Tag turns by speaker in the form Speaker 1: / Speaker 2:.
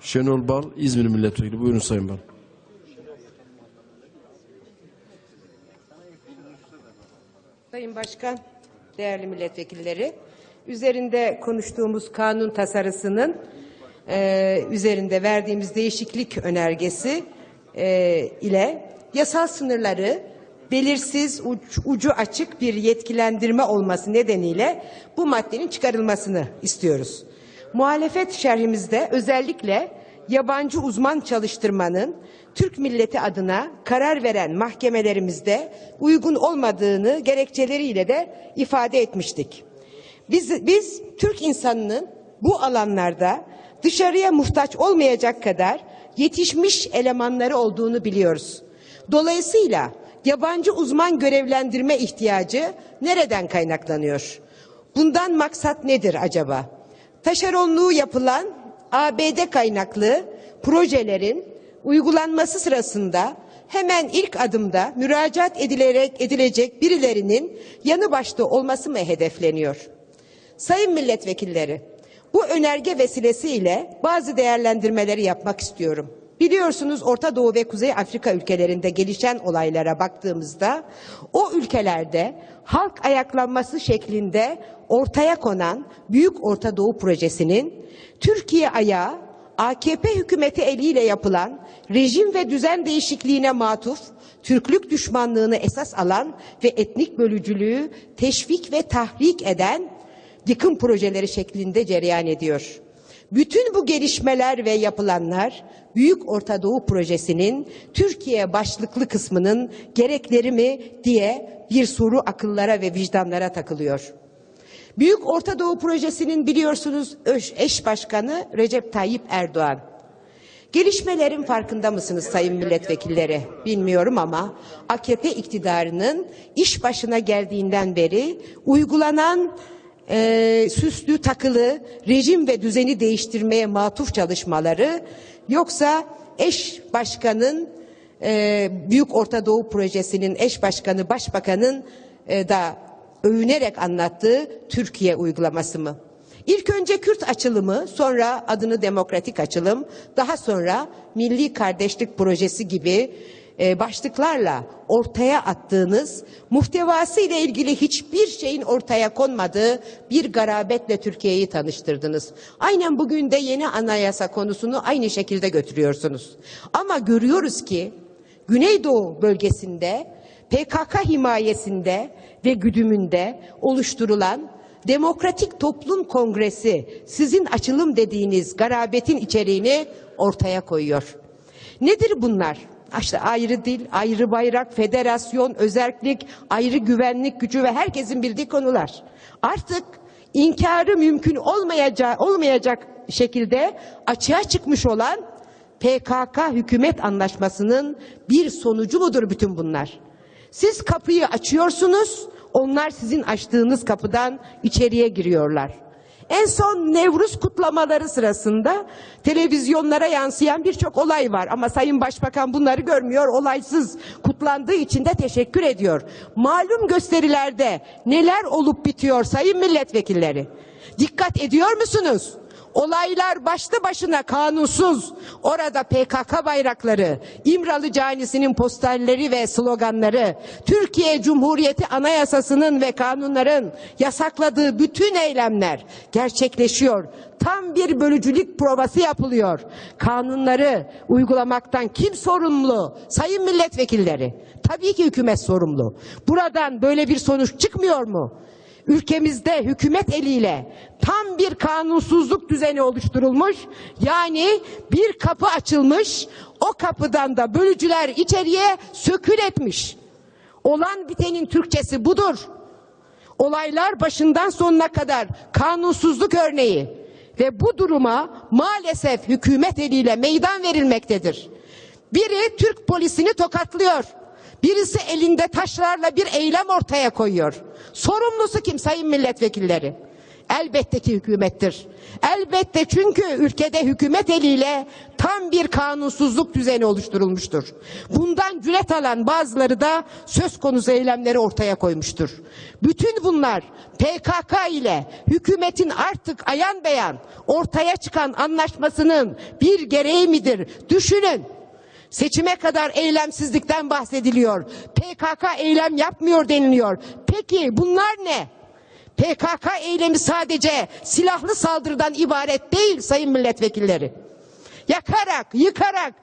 Speaker 1: Şenol Bal, İzmir Milletvekili. Buyurun Sayın Bal.
Speaker 2: Sayın Başkan, değerli milletvekilleri, üzerinde konuştuğumuz kanun tasarısının e, üzerinde verdiğimiz değişiklik önergesi e, ile yasal sınırları belirsiz, uç- ucu açık bir yetkilendirme olması nedeniyle bu maddenin çıkarılmasını istiyoruz. Muhalefet şerhimizde özellikle yabancı uzman çalıştırmanın Türk milleti adına karar veren mahkemelerimizde uygun olmadığını gerekçeleriyle de ifade etmiştik. Biz, biz Türk insanının bu alanlarda dışarıya muhtaç olmayacak kadar yetişmiş elemanları olduğunu biliyoruz. Dolayısıyla yabancı uzman görevlendirme ihtiyacı nereden kaynaklanıyor? Bundan maksat nedir acaba? Taşeronluğu yapılan ABD kaynaklı projelerin uygulanması sırasında hemen ilk adımda müracaat edilerek edilecek birilerinin yanı başta olması mı hedefleniyor? Sayın milletvekilleri, bu önerge vesilesiyle bazı değerlendirmeleri yapmak istiyorum. Biliyorsunuz Orta Doğu ve Kuzey Afrika ülkelerinde gelişen olaylara baktığımızda o ülkelerde halk ayaklanması şeklinde ortaya konan Büyük Orta Doğu projesinin Türkiye ayağı AKP hükümeti eliyle yapılan rejim ve düzen değişikliğine matuf Türklük düşmanlığını esas alan ve etnik bölücülüğü teşvik ve tahrik eden yıkım projeleri şeklinde cereyan ediyor. Bütün bu gelişmeler ve yapılanlar Büyük Orta Doğu Projesi'nin Türkiye başlıklı kısmının gerekleri mi diye bir soru akıllara ve vicdanlara takılıyor. Büyük Orta Doğu Projesi'nin biliyorsunuz eş, başkanı Recep Tayyip Erdoğan. Gelişmelerin farkında mısınız sayın milletvekilleri? Bilmiyorum ama AKP iktidarının iş başına geldiğinden beri uygulanan e, süslü takılı rejim ve düzeni değiştirmeye matuf çalışmaları yoksa eş başkanın e, Büyük Orta Doğu Projesi'nin eş başkanı başbakanın e, da övünerek anlattığı Türkiye uygulaması mı? İlk önce Kürt açılımı, sonra adını demokratik açılım, daha sonra milli kardeşlik projesi gibi e, başlıklarla ortaya attığınız muhtevası ile ilgili hiçbir şeyin ortaya konmadığı bir garabetle Türkiye'yi tanıştırdınız. Aynen bugün de yeni anayasa konusunu aynı şekilde götürüyorsunuz. Ama görüyoruz ki Güneydoğu bölgesinde PKK himayesinde ve güdümünde oluşturulan Demokratik Toplum Kongresi sizin açılım dediğiniz garabetin içeriğini ortaya koyuyor. Nedir bunlar? İşte ayrı dil, ayrı bayrak, federasyon, özerklik, ayrı güvenlik gücü ve herkesin bildiği konular. Artık inkarı mümkün olmayacak, olmayacak şekilde açığa çıkmış olan PKK hükümet anlaşmasının bir sonucu mudur bütün bunlar? Siz kapıyı açıyorsunuz, onlar sizin açtığınız kapıdan içeriye giriyorlar. En son Nevruz kutlamaları sırasında televizyonlara yansıyan birçok olay var ama Sayın Başbakan bunları görmüyor, olaysız kutlandığı için de teşekkür ediyor. Malum gösterilerde neler olup bitiyor sayın milletvekilleri? Dikkat ediyor musunuz? Olaylar başlı başına kanunsuz. Orada PKK bayrakları, İmralı Canisi'nin posterleri ve sloganları, Türkiye Cumhuriyeti Anayasası'nın ve kanunların yasakladığı bütün eylemler gerçekleşiyor. Tam bir bölücülük provası yapılıyor. Kanunları uygulamaktan kim sorumlu? Sayın milletvekilleri. Tabii ki hükümet sorumlu. Buradan böyle bir sonuç çıkmıyor mu? Ülkemizde hükümet eliyle tam bir kanunsuzluk düzeni oluşturulmuş. Yani bir kapı açılmış. O kapıdan da bölücüler içeriye sökül etmiş. Olan bitenin Türkçesi budur. Olaylar başından sonuna kadar kanunsuzluk örneği ve bu duruma maalesef hükümet eliyle meydan verilmektedir. Biri Türk polisini tokatlıyor. Birisi elinde taşlarla bir eylem ortaya koyuyor. Sorumlusu kim sayın milletvekilleri? Elbette ki hükümettir. Elbette çünkü ülkede hükümet eliyle tam bir kanunsuzluk düzeni oluşturulmuştur. Bundan cüret alan bazıları da söz konusu eylemleri ortaya koymuştur. Bütün bunlar PKK ile hükümetin artık ayan beyan ortaya çıkan anlaşmasının bir gereği midir? Düşünün. Seçime kadar eylemsizlikten bahsediliyor. PKK eylem yapmıyor deniliyor. Peki bunlar ne? PKK eylemi sadece silahlı saldırıdan ibaret değil sayın milletvekilleri. Yakarak, yıkarak,